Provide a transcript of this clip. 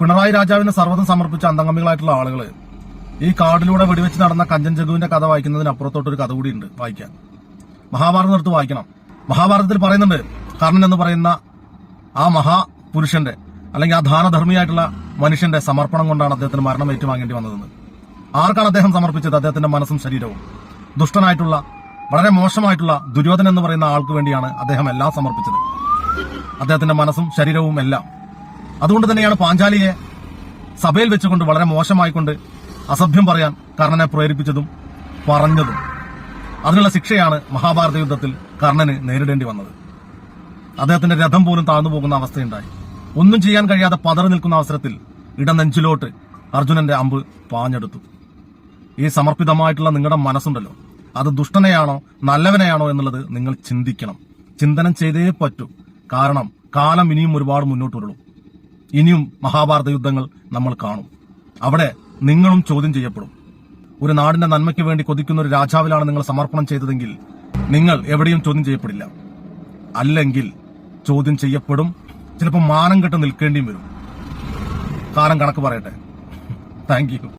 പിണറായി രാജാവിന് സർവതം സമർപ്പിച്ച അന്തംഗമികളായിട്ടുള്ള ആളുകൾ ഈ കാടിലൂടെ വെടിവെച്ച് നടന്ന കഞ്ചൻ ജഗുവിന്റെ കഥ വായിക്കുന്നതിനപ്പുറത്തോട്ടൊരു കഥ കൂടിയുണ്ട് വായിക്കാൻ. മഹാഭാരതം എടുത്ത് വായിക്കണം. മഹാഭാരതത്തിൽ പറയുന്നുണ്ട് കർണൻ എന്ന് പറയുന്ന ആ മഹാപുരുഷന്റെ അല്ലെങ്കിൽ ആ ദാനധർമ്മിയായിട്ടുള്ള മനുഷ്യന്റെ സമർപ്പണം കൊണ്ടാണ് അദ്ദേഹത്തിന് മരണം ഏറ്റുവാങ്ങേണ്ടി വന്നതെന്ന്. ആർക്കാണ് അദ്ദേഹം സമർപ്പിച്ചത്? അദ്ദേഹത്തിന്റെ മനസ്സും ശരീരവും. ദുഷ്ടനായിട്ടുള്ള വളരെ മോശമായിട്ടുള്ള ദുര്യോധനൻ എന്ന് പറയുന്ന ആൾക്ക് വേണ്ടിയാണ് അദ്ദേഹം എല്ലാം സമർപ്പിച്ചത്. അദ്ദേഹത്തിന്റെ മനസ്സും ശരീരവും എല്ലാം അതുകൊണ്ട് തന്നെയാണ് പാഞ്ചാലിയെ സഭയിൽ വെച്ചുകൊണ്ട് വളരെ മോശമായിക്കൊണ്ട് അസഭ്യം പറയാൻ കർണനെ പ്രേരിപ്പിച്ചതും പറഞ്ഞതും. അതിനുള്ള ശിക്ഷയാണ് മഹാഭാരത യുദ്ധത്തിൽ കർണന് നേരിടേണ്ടി വന്നത്. അദ്ദേഹത്തിന്റെ രഥം പോലും താഴ്ന്നു പോകുന്ന അവസ്ഥയുണ്ടായി. ഒന്നും ചെയ്യാൻ കഴിയാതെ പതറി നിൽക്കുന്ന അവസരത്തിൽ ഇടനെഞ്ചിലോട്ട് അർജുനന്റെ അമ്പ് പാഞ്ഞെടുത്തു. ഈ സമർപ്പിതമായിട്ടുള്ള നിങ്ങളുടെ മനസ്സുണ്ടല്ലോ. അത് ദുഷ്ടനെയാണോ നല്ലവനെയാണോ എന്നുള്ളത് നിങ്ങൾ ചിന്തിക്കണം. ചിന്തനം ചെയ്തേ പറ്റൂ. കാരണം കാലം ഇനിയും ഒരുപാട് മുന്നോട്ട് വരുള്ളൂ ഇനിയും മഹാഭാരത യുദ്ധങ്ങൾ നമ്മൾ കാണും. അവിടെ നിങ്ങളും ചോദ്യം ചെയ്യപ്പെടും. ഒരു നാടിന്റെ നന്മയ്ക്ക് വേണ്ടി കൊതിക്കുന്ന ഒരു രാജാവിലാണ് നിങ്ങൾ സമർപ്പണം ചെയ്തതെങ്കിൽ നിങ്ങൾ എവിടെയും ചോദ്യം ചെയ്യപ്പെടില്ല. അല്ലെങ്കിൽ ചോദ്യം ചെയ്യപ്പെടും ചിലപ്പോൾ മാനം കെട്ട് നിൽക്കേണ്ടിയും വരും. കാലം കണക്ക് പറയട്ടെ. താങ്ക്